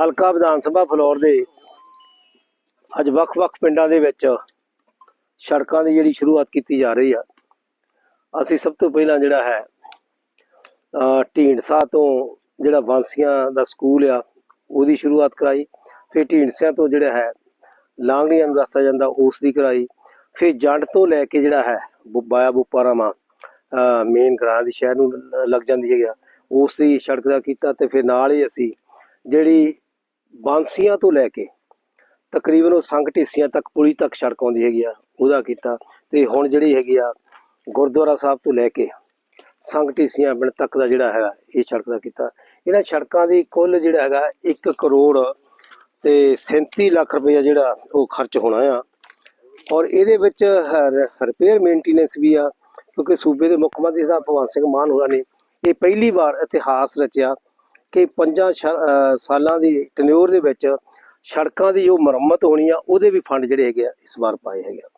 ਹਲਕਾ ਵਿਧਾਨ ਸਭਾ ਫਲੋਰ ਦੇ ਅੱਜ ਵੱਖ-ਵੱਖ ਪਿੰਡਾਂ ਦੇ ਵਿੱਚ ਸੜਕਾਂ ਦੀ ਜਿਹੜੀ ਸ਼ੁਰੂਆਤ ਕੀਤੀ ਜਾ ਰਹੀ ਆ। ਅਸੀਂ ਸਭ ਤੋਂ ਪਹਿਲਾਂ ਜਿਹੜਾ ਹੈ ਢੀਂਡਸਾ ਤੋਂ ਜਿਹੜਾ ਬਾਂਸੀਆਂ ਦਾ ਸਕੂਲ ਆ, ਉਹਦੀ ਸ਼ੁਰੂਆਤ ਕਰਾਈ। ਫਿਰ ਢੀਂਡਸਿਆਂ ਤੋਂ ਜਿਹੜਾ ਹੈ, ਲਾਂਗੜੀਆਂ ਨੂੰ ਰਸਤਾ ਜਾਂਦਾ, ਉਸ ਦੀ ਕਰਾਈ। ਫਿਰ ਜੰਡ ਤੋਂ ਲੈ ਕੇ ਜਿਹੜਾ ਹੈ ਬਾਇਆ ਬੁਪਾਰਾਮਾ ਮੇਨ ਗ੍ਰਾਂ ਦੀ ਸ਼ਹਿਰ ਨੂੰ ਲ- ਲੱਗ ਜਾਂਦੀ ਹੈਗਾ ਉਸ ਦੀ ਸੜਕ ਦਾ ਕੀਤਾ ਤੇ ਫਿਰ ਨਾਲ ਹੀ ਅਸੀਂ ਜਿਹੜੀ ਬਾਂਸੀਆਂ ਤੋਂ ਲੈ ਕੇ ਤਕਰੀਬਨ ਉਹ ਸੰਘ ਢੇਸੀਆਂ ਤੱਕ, ਪੁਲੀ ਤੱਕ ਸੜਕ ਆਉਂਦੀ ਹੈਗੀ ਆ, ਉਹਦਾ ਕੀਤਾ। ਤੇ ਹੁਣ ਜਿਹੜੀ ਹੈਗੀ ਆ, ਗੁਰਦੁਆਰਾ ਸਾਹਿਬ ਤੋਂ ਲੈ ਕੇ ਸੰਘ ਢੇਸੀਆਂ ਪਿੰਡ ਤੱਕ ਦਾ ਜਿਹੜਾ ਹੈਗਾ, ਇਹ ਸੜਕ ਦਾ ਕੀਤਾ। ਇਹਨਾਂ ਸੜਕਾਂ ਦੀ ਕੁੱਲ ਜਿਹੜਾ ਹੈਗਾ 1 ਕਰੋੜ ਤੇ 37 ਲੱਖ ਰੁਪਏ ਜਿਹੜਾ ਉਹ ਖਰਚ ਹੋਣਾ ਆ। ਔਰ ਇਹਦੇ ਵਿੱਚ ਰਿਪੇਅਰ ਮੇਨਟੇਨੈਂਸ ਵੀ ਆ, ਕਿਉਂਕਿ ਸੂਬੇ ਦੇ ਮੁੱਖ ਮੰਤਰੀ ਸਾਹਿਬ ਭਗਵੰਤ ਸਿੰਘ ਮਾਨ ਹੋਰਾਂ ਨੇ ਇਹ ਪਹਿਲੀ ਵਾਰ ਇਤਿਹਾਸ ਰਚਿਆ। ਕਿ ਪੰਜਾਂ ਸ਼- ਸਾਲਾਂ ਦੀ ਟੈਨਿਓਰ ਦੇ ਵਿੱਚ ਸੜਕਾਂ ਦੀ ਜੋ ਮੁਰੰਮਤ ਹੋਣੀ ਆ, ਉਹਦੇ ਵੀ ਫੰਡ ਜਿਹੜੇ ਹੈਗੇ ਆ, ਇਸ ਵਾਰ ਪਾਏ ਹੈਗੇ ਆ।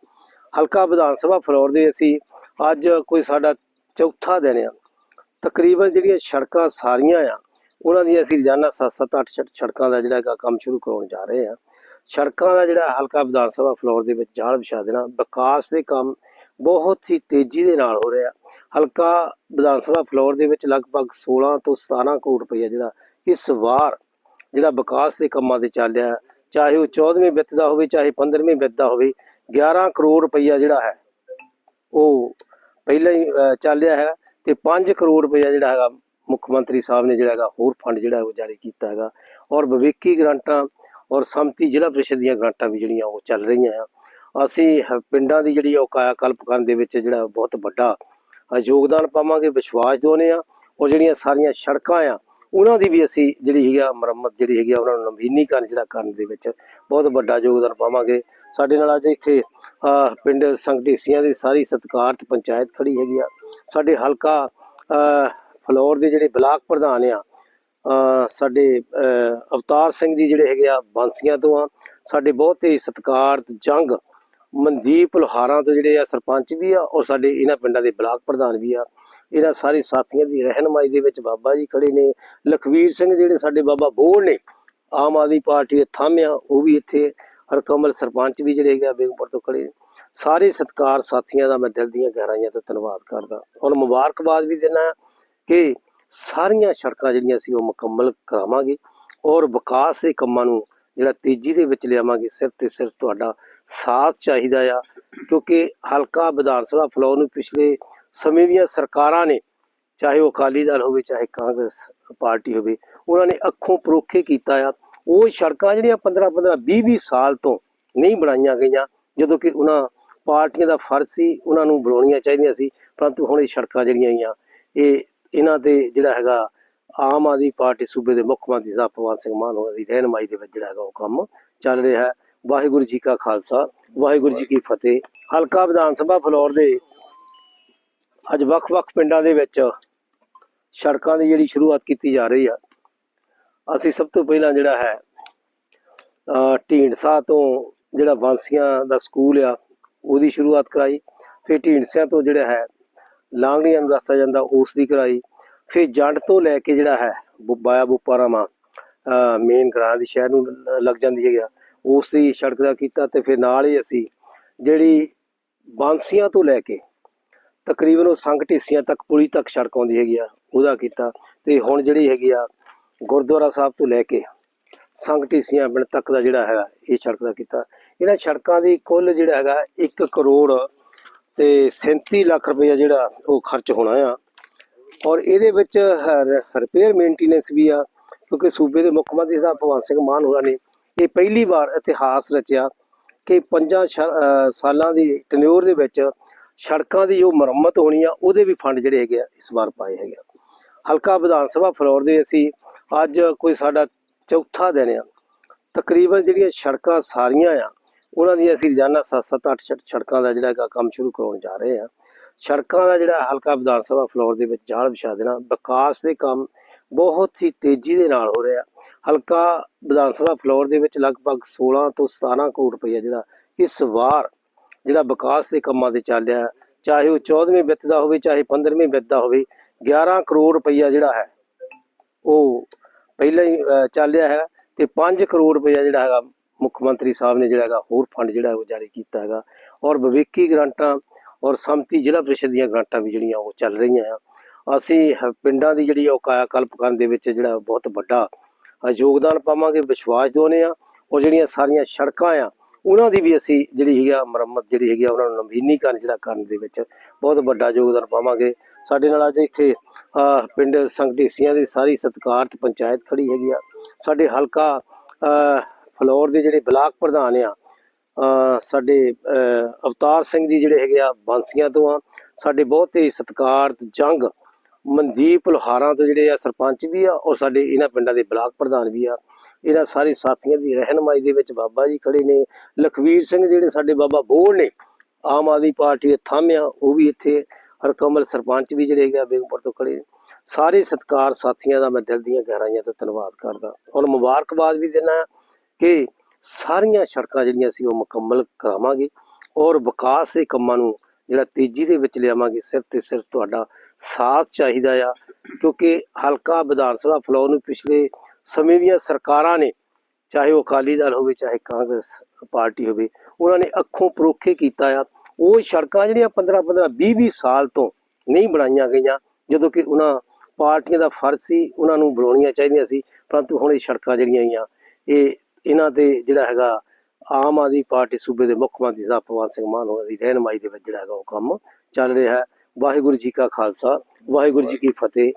ਹਲਕਾ ਵਿਧਾਨ ਸਭਾ ਫਲੋਰ ਦੇ ਅਸੀਂ ਅੱਜ ਕੋਈ ਸਾਡਾ ਚੌਥਾ ਦਿਨ ਆ। ਤਕਰੀਬਨ ਜਿਹੜੀਆਂ ਸੜਕਾਂ ਸਾਰੀਆਂ ਆ, ਉਹਨਾਂ ਦੀਆਂ ਅਸੀਂ ਰੋਜ਼ਾਨਾ 7-7 8 ਸੜਕਾਂ ਦਾ ਜਿਹੜਾ ਹੈਗਾ ਕੰਮ ਸ਼ੁਰੂ ਕਰਾਉਣ ਜਾ ਰਹੇ ਆ। ਸੜਕਾਂ ਦਾ ਜਿਹੜਾ ਹਲਕਾ ਵਿਧਾਨ ਸਭਾ ਫਲੋਰ ਦੇ ਵਿੱਚ ਜਾਲ ਵਿਛਾ ਦੇਣਾ ਵਿਕਾਸ ਦੇ ਕੰਮ ਬਹੁਤ ਹੀ ਤੇਜ਼ੀ ਦੇ ਨਾਲ ਹੋ ਰਿਹਾ। ਹਲਕਾ ਵਿਧਾਨ ਸਭਾ ਫਲੋਰ ਦੇ ਵਿੱਚ ਲਗਭਗ 16 ਤੋਂ 17 ਕਰੋੜ ਰੁਪਏ ਜਿਹੜਾ ਇਸ ਵਾਰ ਜਿਹੜਾ ਵਿਕਾਸ ਦੇ ਕੰਮਾਂ ਤੇ ਚੱਲ ਰਿਹਾ ਚਾਹੇ ਉਹ 14ਵੇਂ ਵਿੱਤ ਦਾ ਹੋਵੇ ਚਾਹੇ 15ਵੇਂ ਵਿੱਤ ਦਾ ਹੋਵੇ 11 ਕਰੋੜ ਰੁਪਈਆ ਜਿਹੜਾ ਹੈ ਉਹ ਪਹਿਲਾਂ ਹੀ ਅਹ, ਚੱਲ ਰਿਹਾ ਹੈ ਤੇ 5 ਕਰੋੜ ਰੁਪਈਆ ਜਿਹੜਾ ਹੈਗਾ ਮੁੱਖ ਮੰਤਰੀ ਸਾਹਿਬ ਨੇ ਜਿਹੜਾ ਹੈਗਾ ਹੋਰ ਫੰਡ ਜਿਹੜਾ ਉਹ ਜਾਰੀ ਕੀਤਾ ਹੈਗਾ। ਔਰ ਵਿਵੇਕੀ ਗ੍ਰਾਂਟਾਂ ਔਰ ਸੰਮਤੀ ਜ਼ਿਲ੍ਹਾ ਪ੍ਰੀਸ਼ਦ ਦੀਆਂ ਗ੍ਰਾਂਟਾਂ ਵੀ ਜਿਹੜੀਆਂ ਉਹ ਚੱਲ ਰਹੀਆਂ ਆ। ਅਸੀਂ ਪਿੰਡਾਂ ਦੀ ਜਿਹੜੀ ਉਹ ਕਾਇਆ ਕਲਪ ਕਰਨ ਦੇ ਵਿੱਚ ਜਿਹੜਾ ਬਹੁਤ ਵੱਡਾ ਯੋਗਦਾਨ ਪਾਵਾਂਗੇ ਵਿਸ਼ਵਾਸ ਦਿਵਾਉਂਦੇ ਆ ਔਰ ਜਿਹੜੀਆਂ ਸਾਰੀਆਂ ਸੜਕਾਂ ਆ ਉਹਨਾਂ ਦੀ ਵੀ ਅਸੀਂ ਜਿਹੜੀ ਹੈਗੀ ਆ ਮੁਰੰਮਤ ਜਿਹੜੀ ਹੈਗੀ ਆ ਉਹਨਾਂ ਨੂੰ ਨਵੀਨੀਕਰਨ ਜਿਹੜਾ ਕਰਨ ਦੇ ਵਿੱਚ ਬਹੁਤ ਵੱਡਾ ਯੋਗਦਾਨ ਪਾਵਾਂਗੇ। ਸਾਡੇ ਨਾਲ ਅੱਜ ਇੱਥੇ ਪਿੰਡ ਸੰਗਢੇਸੀਆਂ ਦੀ ਸਾਰੀ ਸਤਿਕਾਰਤ ਪੰਚਾਇਤ ਖੜੀ ਹੈਗੀ ਆ। ਸਾਡੇ ਹਲਕਾ ਅ, ਫਲੋਰ ਦੇ ਜਿਹੜੇ ਬਲਾਕ ਪ੍ਰਧਾਨ ਆ ਸਾਡੇ ਅਵਤਾਰ ਸਿੰਘ ਜੀ ਜਿਹੜੇ ਹੈਗੇ ਆ ਬਾਂਸੀਆਂ ਤੋਂ ਆ, ਸਾਡੇ ਬਹੁਤ ਹੀ ਸਤਿਕਾਰਤ ਜੰਗ ਮਨਦੀਪ ਲੋਹਾਰਾਂ ਤੋਂ ਜਿਹੜੇ ਆ ਸਰਪੰਚ ਵੀ ਆ ਔਰ ਸਾਡੇ ਇਹਨਾਂ ਪਿੰਡਾਂ ਦੇ ਬਲਾਕ ਪ੍ਰਧਾਨ ਵੀ ਆ। ਇਹਨਾਂ ਸਾਰੇ ਸਾਥੀਆਂ ਦੀ ਰਹਿਨਮਾਈ ਦੇ ਵਿੱਚ ਬਾਬਾ ਜੀ ਖੜੇ ਨੇ। ਲਖਵੀਰ ਸਿੰਘ ਜਿਹੜੇ ਸਾਡੇ ਬਾਬਾ ਬੋਲ ਨੇ, ਆਮ ਆਦਮੀ ਪਾਰਟੀ ਦੇ ਥਾਮਿਆ ਉਹ ਵੀ ਇੱਥੇ ਹਰਕਮਲ ਸਰਪੰਚ ਵੀ ਜਿਹੜੇ ਹੈਗੇ ਆ ਬੇਗਮਪੁਰ ਤੋਂ ਖੜੇ ਨੇ। ਸਾਰੇ ਸਤਿਕਾਰ ਸਾਥੀਆਂ ਦਾ ਮੈਂ ਦਿਲ ਦੀਆਂ ਗਹਿਰਾਈਆਂ ਤੋਂ ਧੰਨਵਾਦ ਕਰਦਾ। ਔਰ ਮੁਬਾਰਕਬਾਦ ਵੀ ਦਿੰਦਾ ਕਿ ਸਾਰੀਆਂ ਸੜਕਾਂ ਜਿਹੜੀਆਂ ਸੀ ਉਹ ਮੁਕੰਮਲ ਕਰਾਵਾਂਗੇ ਔਰ ਵਿਕਾਸ ਦੇ ਕੰਮਾਂ ਨੂੰ ਜਿਹੜਾ ਤੇਜ਼ੀ ਦੇ ਵਿੱਚ ਲਿਆਵਾਂਗੇ ਸਿਰਫ ਤੇ ਸਿਰਫ ਤੁਹਾਡਾ ਸਾਥ ਚਾਹੀਦਾ ਆ। ਕਿਉਂਕਿ ਹਲਕਾ ਵਿਧਾਨ ਸਭਾ ਫਲੋਰ ਨੂੰ ਪਿਛਲੇ ਸਮੇਂ ਦੀਆਂ ਸਰਕਾਰਾਂ ਨੇ, ਚਾਹੇ ਉਹ ਅਕਾਲੀ ਦਲ ਹੋਵੇ, ਚਾਹੇ ਕਾਂਗਰਸ ਪਾਰਟੀ ਹੋਵੇ, ਉਹਨਾਂ ਨੇ ਅੱਖੋਂ ਪਰੋਖੇ ਕੀਤਾ ਆ। ਉਹ ਸੜਕਾਂ ਜਿਹੜੀਆਂ 15 15 20 20 ਸਾਲ ਤੋਂ ਨਹੀਂ ਬਣਾਈਆਂ ਗਈਆਂ, ਜਦੋਂ ਕਿ ਉਹਨਾਂ ਪਾਰਟੀਆਂ ਦਾ ਫਰਜ਼ ਸੀ, ਉਹਨਾਂ ਨੂੰ ਬਣਾਉਣੀਆਂ ਚਾਹੀਦੀਆਂ ਸੀ, ਪਰੰਤੂ ਹੁਣ ਇਹ ਸੜਕਾਂ ਜਿਹੜੀਆਂ ਆਈਆਂ ਇਹ ਇਹਨਾਂ ਤੇ ਜਿਹੜਾ ਹੈਗਾ ਆਮ ਆਦਮੀ ਪਾਰਟੀ ਸੂਬੇ ਦੇ ਮੁੱਖ ਮੰਤਰੀ ਸਾਹਿਬ ਭਗਵੰਤ ਸਿੰਘ ਮਾਨ ਹੋਰਾਂ ਦੀ ਰਹਿਨਮਾਈ ਦੇ ਵਿੱਚ ਜਿਹੜਾ ਹੈਗਾ ਉਹ ਕੰਮ ਚੱਲ ਰਿਹਾ ਹੈ। ਵਾਹਿਗੁਰੂ ਜੀ ਕਾ ਖਾਲਸਾ, ਵਾਹਿਗੁਰੂ ਜੀ ਕੀ ਫਤਿਹ। ਹਲਕਾ ਵਿਧਾਨ ਸਭਾ ਫਲੋਰ ਦੇ ਅੱਜ ਵੱਖ-ਵੱਖ ਪਿੰਡਾਂ ਦੇ ਵਿੱਚ ਸੜਕਾਂ ਦੀ ਜਿਹੜੀ ਸ਼ੁਰੂਆਤ ਕੀਤੀ ਜਾ ਰਹੀ ਆ। ਅਸੀਂ ਸਭ ਤੋਂ ਪਹਿਲਾਂ ਜਿਹੜਾ ਹੈ ਢੀਂਡਸਾ ਤੋਂ ਜਿਹੜਾ ਬਾਂਸੀਆਂ ਦਾ ਸਕੂਲ ਆ, ਉਹਦੀ ਸ਼ੁਰੂਆਤ ਕਰਾਈ। ਫਿਰ ਢੀਂਡਸਿਆਂ ਤੋਂ ਜਿਹੜਾ ਹੈ ਲਾਂਗੜੀਆਂ ਨੂੰ ਰਸਤਾ ਜਾਂਦਾ, ਉਸ ਦੀ ਕਰਾਈ। ਫਿਰ ਜੰਡ ਤੋਂ ਲੈ ਕੇ ਜਿਹੜਾ ਹੈ, ਬੁ- ਬਾਇਆ ਬੁਪਾਰਾਮਾ ਮੇਨ ਗ੍ਰਾਂ ਦੀ ਸ਼ਹਿਰ ਨੂੰ ਲ- ਲੱਗ ਜਾਂਦੀ ਹੈਗਾ ਉਸ ਦੀ ਸੜਕ ਦਾ ਕੀਤਾ ਤੇ ਫਿਰ ਨਾਲ ਹੀ ਅਸੀਂ ਜਿਹੜੀ ਬਾਂਸੀਆਂ ਤੋਂ ਲੈ ਕੇ ਤਕਰੀਬਨ ਉਹ ਸੰਘ ਢੇਸੀਆਂ ਤੱਕ ਪੁਲੀ ਤੱਕ ਸੜਕ ਆਉਂਦੀ ਹੈਗੀ ਆ, ਉਹਦਾ ਕੀਤਾ। ਤੇ ਹੁਣ ਜਿਹੜੀ ਹੈਗੀ ਆ, ਗੁਰਦੁਆਰਾ ਸਾਹਿਬ ਤੋਂ ਲੈ ਕੇ ਸੰਘ ਢੇਸੀਆਂ ਪਿੰਡ ਤੱਕ ਦਾ ਜਿਹੜਾ ਹੈਗਾ, ਇਹ ਸੜਕ ਦਾ ਕੀਤਾ। ਇਹਨਾਂ ਸੜਕਾਂ ਦੀ ਕੁੱਲ ਜਿਹੜਾ ਹੈਗਾ 1 ਕਰੋੜ ਤੇ 37 ਲੱਖ ਰੁਪਏ ਜਿਹੜਾ ਉਹ ਖਰਚ ਹੋਣਾ ਆ। ਔਰ ਇਹਦੇ ਵਿੱਚ ਰਿਪੇਅਰ ਮੇਨਟੇਨੈਂਸ ਵੀ ਆ, ਕਿਉਂਕਿ ਸੂਬੇ ਦੇ ਮੁੱਖ ਮੰਤਰੀ ਸਾਹਿਬ ਭਗਵੰਤ ਸਿੰਘ ਮਾਨ ਹੋਰਾਂ ਨੇ ਇਹ ਪਹਿਲੀ ਵਾਰ ਇਤਿਹਾਸ ਰਚਿਆ ਕਿ ਪੰਜਾਂ ਸ਼- ਸਾਲਾਂ ਦੀ ਟੈਨਿਓਰ ਦੇ ਵਿੱਚ ਸੜਕਾਂ ਦੀ ਜੋ ਮੁਰੰਮਤ ਹੋਣੀ ਆ, ਉਹਦੇ ਵੀ ਫੰਡ ਜਿਹੜੇ ਹੈਗੇ ਆ, ਇਸ ਵਾਰ ਪਾਏ ਹੈਗੇ ਆ। ਹਲਕਾ ਵਿਧਾਨ ਸਭਾ ਫਲੋਰ ਦੇ ਅਸੀਂ ਅੱਜ ਕੋਈ ਸਾਡਾ ਚੌਥਾ ਦਿਨ ਆ। ਤਕਰੀਬਨ ਜਿਹੜੀਆਂ ਸੜਕਾਂ ਸਾਰੀਆਂ ਆ ਉਹਨਾਂ ਦੀਆਂ ਅਸੀਂ ਰੋਜ਼ਾਨਾ 7-7 8 ਸੜਕਾਂ ਦਾ ਜਿਹੜਾ ਹੈਗਾ ਕੰਮ ਸ਼ੁਰੂ ਕਰਾਉਣ ਜਾ ਰਹੇ ਆ ਸੜਕਾਂ ਦਾ ਜਿਹੜਾ ਹਲਕਾ ਵਿਧਾਨ ਸਭਾ ਫਲੋਰ ਦੇ ਵਿੱਚ ਜਾਲ ਵਿਛਾ ਦੇਣਾ ਵਿਕਾਸ ਦੇ ਕੰਮ ਬਹੁਤ ਹੀ ਤੇਜ਼ੀ ਦੇ ਨਾਲ ਹੋ ਰਿਹਾ। ਹਲਕਾ ਵਿਧਾਨ ਸਭਾ ਫਲੋਰ ਦੇ ਵਿੱਚ ਲਗਭਗ 16 ਤੋਂ 17 ਕਰੋੜ ਰੁਪਏ ਜਿਹੜਾ ਇਸ ਵਾਰ ਜਿਹੜਾ ਵਿਕਾਸ ਦੇ ਕੰਮਾਂ ਤੇ ਚੱਲ ਰਿਹਾ ਚਾਹੇ ਉਹ 14ਵੇਂ ਵਿੱਤ ਦਾ ਹੋਵੇ ਚਾਹੇ 15ਵੇਂ ਵਿੱਤ ਦਾ ਹੋਵੇ 11 ਕਰੋੜ ਰੁਪਈਆ ਜਿਹੜਾ ਹੈ ਉਹ ਪਹਿਲਾਂ ਹੀ ਅ, ਚੱਲ ਰਿਹਾ ਹੈ ਤੇ 5 ਕਰੋੜ ਰੁਪਈਆ ਜਿਹੜਾ ਹੈਗਾ ਮੁੱਖ ਮੰਤਰੀ ਸਾਹਿਬ ਨੇ ਜਿਹੜਾ ਹੈਗਾ ਹੋਰ ਫੰਡ ਜਿਹੜਾ ਉਹ ਜਾਰੀ ਕੀਤਾ ਹੈਗਾ ਔਰ ਵਿਵੇਕੀ ਗ੍ਰਾਂਟਾਂ ਔਰ ਸੰਮਤੀ ਜ਼ਿਲ੍ਹਾ ਪ੍ਰੀਸ਼ਦ ਦੀਆਂ ਗ੍ਰਾਂਟਾਂ ਵੀ ਜਿਹੜੀਆਂ ਉਹ ਚੱਲ ਰਹੀਆਂ ਆ। ਅਸੀਂ ਪਿੰਡਾਂ ਦੀ ਜਿਹੜੀ ਉਹ ਕਾਇਆ ਕਲਪ ਕਰਨ ਦੇ ਵਿੱਚ ਜਿਹੜਾ ਬਹੁਤ ਵੱਡਾ ਯੋਗਦਾਨ ਪਾਵਾਂਗੇ, ਵਿਸ਼ਵਾਸ ਦਿਵਾਉਂਦੇ ਆ ਔਰ ਜਿਹੜੀਆਂ ਸਾਰੀਆਂ ਸੜਕਾਂ ਆ, ਉਹਨਾਂ ਦੀ ਵੀ ਅਸੀਂ ਜਿਹੜੀ ਹੈਗੀ ਆ ਮੁਰੰਮਤ ਜਿਹੜੀ ਹੈਗੀ ਆ ਉਹਨਾਂ ਨੂੰ ਨਵੀਨੀਕਰਨ ਜਿਹੜਾ ਕਰਨ ਦੇ ਵਿੱਚ ਬਹੁਤ ਵੱਡਾ ਯੋਗਦਾਨ ਪਾਵਾਂਗੇ। ਸਾਡੇ ਨਾਲ ਅੱਜ ਇੱਥੇ ਪਿੰਡ ਸੰਗਢੇਸੀਆਂ ਦੀ ਸਾਰੀ ਸਤਿਕਾਰਤ ਪੰਚਾਇਤ ਖੜੀ ਹੈਗੀ ਆ। ਸਾਡੇ ਹਲਕਾ ਫਲੋਰ ਦੇ ਜਿਹੜੇ ਬਲਾਕ ਪ੍ਰਧਾਨ ਆ ਸਾਡੇ ਅਵਤਾਰ ਸਿੰਘ ਜੀ ਜਿਹੜੇ ਹੈਗੇ ਆ ਬਾਂਸੀਆਂ ਤੋਂ ਆ, ਸਾਡੇ ਬਹੁਤ ਹੀ ਸਤਿਕਾਰਤ ਜੰਗ ਮਨਦੀਪ ਲੋਹਾਰਾਂ ਤੋਂ ਜਿਹੜੇ ਆ ਸਰਪੰਚ ਵੀ ਆ ਔਰ ਸਾਡੇ ਇਹਨਾਂ ਪਿੰਡਾਂ ਦੇ ਬਲਾਕ ਪ੍ਰਧਾਨ ਵੀ ਆ। ਇਹਨਾਂ ਸਾਰੇ ਸਾਥੀਆਂ ਦੀ ਰਹਿਨਮਾਈ ਦੇ ਵਿੱਚ ਬਾਬਾ ਜੀ ਖੜੇ ਨੇ। ਲਖਵੀਰ ਸਿੰਘ ਜਿਹੜੇ ਸਾਡੇ ਬਾਬਾ ਬੋੜ ਨੇ, ਆਮ ਆਦਮੀ ਪਾਰਟੀ ਦੇ ਥਾਮਿਆ ਉਹ ਵੀ ਇੱਥੇ ਹਰਕਮਲ ਸਰਪੰਚ ਵੀ ਜਿਹੜੇ ਹੈਗੇ ਆ ਬੇਗਮਪੁਰ ਤੋਂ ਖੜੇ ਨੇ। ਸਾਰੇ ਸਤਿਕਾਰ ਸਾਥੀਆਂ ਦਾ ਮੈਂ ਦਿਲ ਦੀਆਂ ਗਹਿਰਾਈਆਂ ਤੋਂ ਧੰਨਵਾਦ ਕਰਦਾ। ਔਰ ਮੁਬਾਰਕਬਾਦ ਵੀ ਦਿੰਦਾ ਕਿ ਸਾਰੀਆਂ ਸੜਕਾਂ ਜਿਹੜੀਆਂ ਸੀ ਉਹ ਮੁਕੰਮਲ ਕਰਾਵਾਂਗੇ ਔਰ ਵਿਕਾਸ ਦੇ ਕੰਮਾਂ ਨੂੰ ਜਿਹੜਾ ਤੇਜ਼ੀ ਦੇ ਵਿੱਚ ਲਿਆਵਾਂਗੇ। ਸਿਰਫ ਤੇ ਸਿਰਫ ਤੁਹਾਡਾ ਸਾਥ ਚਾਹੀਦਾ ਆ, ਕਿਉਂਕਿ ਹਲਕਾ ਵਿਧਾਨ ਸਭਾ ਫਲੋਰ ਨੂੰ ਪਿਛਲੇ ਸਮੇਂ ਦੀਆਂ ਸਰਕਾਰਾਂ ਨੇ, ਚਾਹੇ ਉਹ ਅਕਾਲੀ ਦਲ ਹੋਵੇ, ਚਾਹੇ ਕਾਂਗਰਸ ਪਾਰਟੀ ਹੋਵੇ, ਉਹਨਾਂ ਨੇ ਅੱਖੋਂ ਪਰੋਖੇ ਕੀਤਾ ਆ। ਉਹ ਸੜਕਾਂ ਜਿਹੜੀਆਂ 15 15 20 20 ਸਾਲ ਤੋਂ ਨਹੀਂ ਬਣਾਈਆਂ ਗਈਆਂ, ਜਦੋਂ ਕਿ ਉਹਨਾਂ ਪਾਰਟੀਆਂ ਦਾ ਫਰਜ਼ ਸੀ, ਉਹਨਾਂ ਨੂੰ ਬਣਾਉਣੀਆਂ ਚਾਹੀਦੀਆਂ ਸੀ, ਪਰੰਤੂ ਹੁਣ ਇਹ ਸੜਕਾਂ ਜਿਹੜੀਆਂ ਆ ਇਹ ਇਹਨਾਂ ਤੇ ਜਿਹੜਾ ਹੈਗਾ ਆਮ ਆਦਮੀ ਪਾਰਟੀ ਸੂਬੇ ਦੇ ਮੁੱਖ ਮੰਤਰੀ ਸਾਹਿਬ ਭਗਵੰਤ ਸਿੰਘ ਮਾਨ ਹੋਣਾ ਦੀ ਰਹਿਨਮਾਈ ਦੇ ਵਿੱਚ ਜਿਹੜਾ ਹੈਗਾ ਉਹ ਕੰਮ ਚੱਲ ਰਿਹਾ ਹੈ। ਵਾਹਿਗੁਰੂ ਜੀ ਕਾ ਖਾਲਸਾ, ਵਾਹਿਗੁਰੂ ਜੀ ਕੀ ਫਤਿਹ।